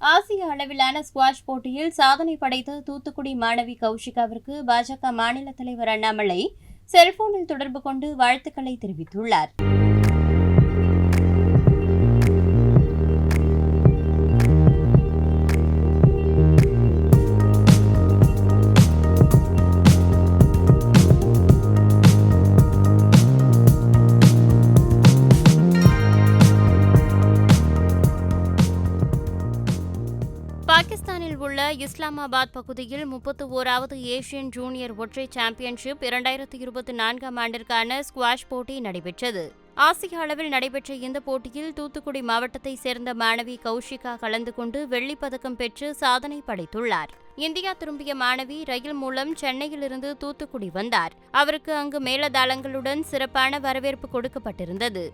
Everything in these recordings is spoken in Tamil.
ஆசிய அளவிலான ஸ்குவாஷ் போட்டியில் சாதனை படைத்த தூத்துக்குடி மாணவி கௌஷிகாவிற்கு பாஜக மாநில தலைவர் அண்ணாமலை செல்போனில் தொடர்பு கொண்டு வாழ்த்துக்களை தெரிவித்துள்ளார். பாகிஸ்தானில் உள்ள இஸ்லாமாபாத் பகுதியில் முப்பத்து ஓராவது ஏசியன் ஜூனியர் ஒற்றை சாம்பியன்ஷிப் இரண்டாயிரத்தி இருபத்தி நான்காம் ஆண்டிற்கான ஸ்குவாஷ் போட்டி நடைபெற்றது. ஆசிய அளவில் நடைபெற்ற இந்த போட்டியில் தூத்துக்குடி மாவட்டத்தைச் சேர்ந்த மாணவி கௌஷிகா கலந்து கொண்டு வெள்ளிப்பதக்கம் பெற்று சாதனை படைத்துள்ளார். இந்தியா திரும்பிய மாணவி ரயில் மூலம் சென்னையிலிருந்து தூத்துக்குடி வந்தார். அவருக்கு அங்கு மேலதாளங்களுடன் சிறப்பான வரவேற்பு கொடுக்கப்பட்டிருந்தது.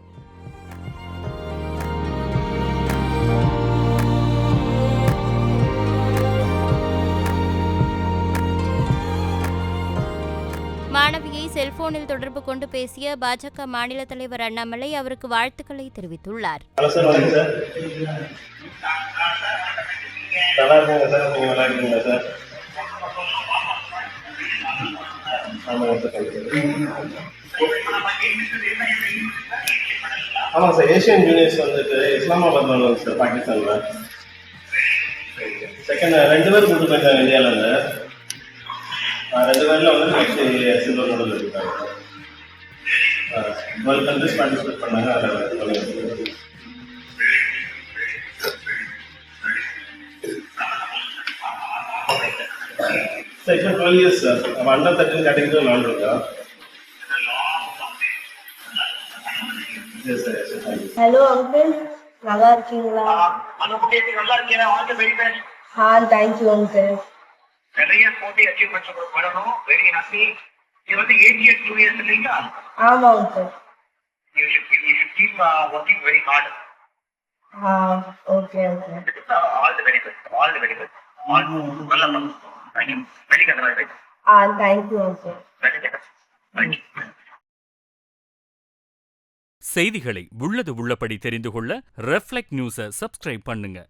மோடியை செல்போனில் தொடர்பு கொண்டு பேசிய பாஜக மாநில தலைவர் அண்ணாமலை அவருக்கு வாழ்த்துக்களை தெரிவித்துள்ளார். ஆமாம் சார் ஏஷியன் ஜூனியர்ஸ் வந்துட்டு இஸ்லாமாபாத் வந்து சார் பாகிஸ்தானில். செகண்ட் ரெண்டு பேர் கூட்டு போயிருக்காங்க இந்தியாவில் ரெண்டு பேரில் வந்து நெக்ஸ்ட் சில்வர் மெடல் இருக்காங்க டுவெல் கண்ட்ரிஸ் பார்ட்டிசிபேட் பண்ணாங்க அதில் சார் இப்போ டுவெல் இயர்ஸ் சார் நம்ம அண்டர் தேர்ட்டின் கேட்டகரி நாள் இருக்கா ஹலோ அங்கிள் நல்லா இருக்கீங்களா ஆ தேங்க்யூ அங்கிள் நிறைய போட்டி அச்சீவ்மெண்ட்ஸ் வரணும் வெரி ஹாப்பி இது வந்து ஏடிஎஸ் டூ இயர்ஸ் இல்லைங்களா? ஆமாம் uncle you should you should keep working very hard ah okay uncle all the very best all the very best all நல்லா பண்ணுங்க thank you very good ah thank you uncle very good thank you செய்திகளை உள்ளது உள்ளபடி தெரிந்து கொள்ள ரெஃப்ளெக்ட் நியூஸை சப்ஸ்கிரைப் பண்ணுங்க.